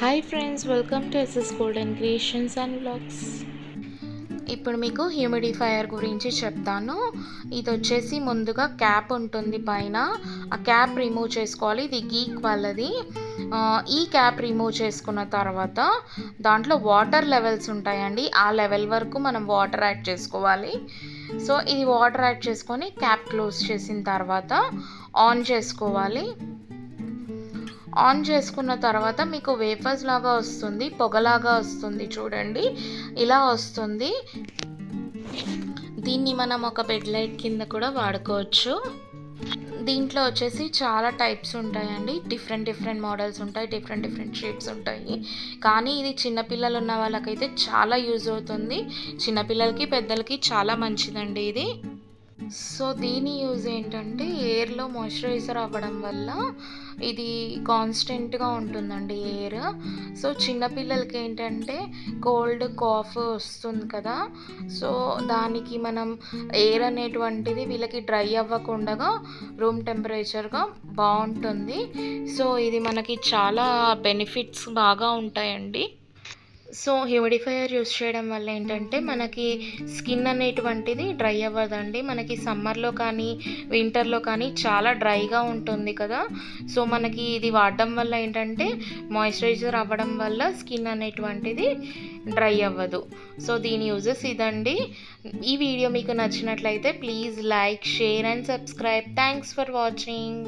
Hi friends welcome to S S golden creations and blogs ఇప్పుడు మీకు humidifier గురించి చెప్తాను. ఇది వచ్చేసి ముందుగా క్యాప్ ఉంటుంది పైన. ఆ క్యాప్ రిమూవ్ చేసుకోవాలి. ఇది గీక్ వాళ్ళది. ఈ క్యాప్ రిమూవ్ చేసుకున్న తర్వాత దాంట్లో వాటర్ లెవెల్స్ ఉంటాయండి. ఆ లెవెల్ వరకు మనం వాటర్ యాడ్ చేసుకోవాలి. సో ఇది వాటర్ యాడ్ చేసుకొని క్యాప్ క్లోజ్ చేసిన తర్వాత ఆన్ చేసుకోవాలి. ఆన్ చేసుకున్న తర్వాత మీకు వేఫర్స్ లాగా వస్తుంది పొగలాగా వస్తుంది చూడండి. ఇలా వస్తుంది. దీన్ని మనం ఒక బెడ్ లైట్ కింద కూడా వాడుకోవచ్చు. దీంట్లో వచ్చేసి చాలా టైప్స్ ఉంటాయండి. డిఫరెంట్ డిఫరెంట్ మోడల్స్ ఉంటాయి డిఫరెంట్ డిఫరెంట్ షేప్స్ ఉంటాయి. కానీ ఇది చిన్నపిల్లలు ఉన్న వాళ్ళకైతే చాలా యూజ్ అవుతుంది. చిన్నపిల్లలకి పెద్దలకి చాలా మంచిదండి ఇది. సో దీని యూజ్ ఏంటంటే ఎయిర్లో మాయిశ్చరైజర్ అవ్వడం వల్ల ఇది కాన్స్టెంట్గా ఉంటుందండి ఎయిర్. సో చిన్నపిల్లలకి ఏంటంటే కోల్డ్ కాఫ్ వస్తుంది కదా. సో దానికి మనం ఎయిర్ అనేటువంటిది వీళ్ళకి డ్రై అవ్వకుండా రూమ్ టెంపరేచర్గా బాగుంటుంది. సో ఇది మనకి చాలా బెనిఫిట్స్ బాగా ఉంటాయండి. సో హ్యూమిడిఫైయర్ యూస్ చేయడం వల్ల ఏంటంటే మనకి స్కిన్ అనేటువంటిది డ్రై అవ్వదండి. మనకి సమ్మర్లో కానీ వింటర్లో కానీ చాలా డ్రైగా ఉంటుంది కదా. సో మనకి ఇది వాడడం వల్ల ఏంటంటే మాయిశ్చరైజర్ అవ్వడం వల్ల స్కిన్ అనేటువంటిది డ్రై అవ్వదు. సో దీని యూజెస్ ఇదండి. ఈ వీడియో మీకు నచ్చినట్లయితే please like share and subscribe. Thanks for watching.